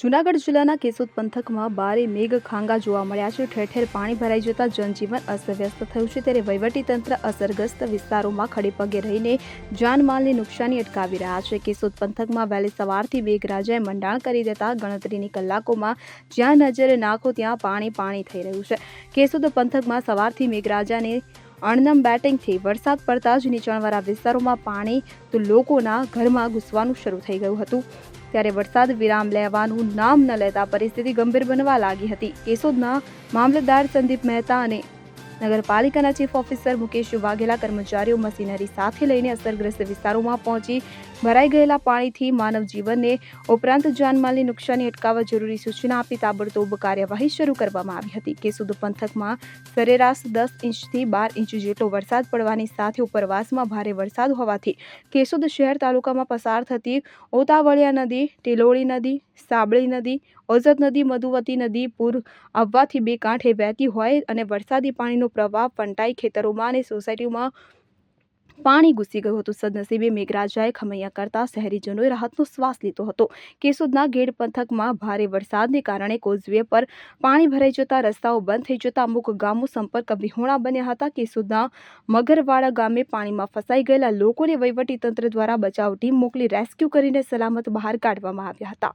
જૂનાગઢ જિલ્લાના કેશોદ પંથકમાં બારે મેઘ ખાંગા જોવા મળ્યા છે. ઠેર ઠેર પાણી ભરાઈ જતા જનજીવન અસ્તવ્યસ્ત થયું છે. ત્યારે વહીવટીતંત્ર અસરગ્રસ્ત વિસ્તારોમાં ખડેપગે રહીને જાનમાલની નુકસાની અટકાવી રહ્યા છે. કેશોદ પંથકમાં વહેલી સવારથી મેઘરાજાએ મંડાણ કરી દેતા ગણતરીની કલાકોમાં જ્યાં નજરે નાખો ત્યાં પાણી પાણી થઈ રહ્યું છે. કેશોદ પંથકમાં સવારથી મેઘરાજાને અણનમ બેટિંગથી વરસાદ પડતા જ નીચાણવાળા વિસ્તારોમાં પાણી તો લોકોના ઘરમાં ઘૂસવાનું શરૂ થઈ ગયું હતું. ત્યારે વરસાદ વિરામ લેવાનું નામ ન લેતા પરિસ્થિતિ ગંભીર બનવા લાગી હતી. કેશોદના મામલતદાર સંદીપ મહેતા અને નગરપાલિકાના ચીફ ઓફિસર મુકેશ વાઘેલા કર્મચારીઓ મશીનરી સાથે લઈને અસરગ્રસ્ત વિસ્તારોમાં પહોંચી ભરાઈ ગયેલા પાણીથી માનવ જીવનને ઉપરાંત જાનમાલની નુકસાની અટકાવવા જરૂરી સૂચના આપી તાબડતોબ કાર્યવાહી શરૂ કરવામાં આવી હતી. કેસુદ પંથકમાં સરેરાશ દસ ઇંચથી બાર ઇંચ જેટલો વરસાદ પડવાની સાથે ઉપરવાસમાં ભારે વરસાદ હોવાથી કેસુદ શહેર તાલુકામાં પસાર થતી ઓતાવળિયા નદી, ટિલોળી નદી, સાબળી નદી ઓઝત નદી, મધુવતી નદી પૂર આવવાથી બે કાંઠે વહેતી હોય અને વરસાદી પાણીનો પ્રવાહ ફંટાઈ ખેતરોમાં અને સોસાયટીમાં પાણી ઘૂસી ગયું હતું. સદનસીબે મેઘરાજાએ ખમૈયા કરતા શહેરીજનોએ રાહતનો શ્વાસ લીધો હતો. કેશોદના ગેડ પંથકમાં ભારે વરસાદને કારણે કોઝવે પર પાણી ભરાઈ જતા, રસ્તાઓ બંધ થઈ જતા અમુક ગામો સંપર્ક વિહોણા બન્યા હતા. કેશોદના મગરવાડા ગામે પાણીમાં ફસાઈ ગયેલા લોકોને વહીવટીતંત્ર દ્વારા બચાવ ટીમ મોકલી રેસ્ક્યુ કરીને સલામત બહાર કાઢવામાં આવ્યા હતા.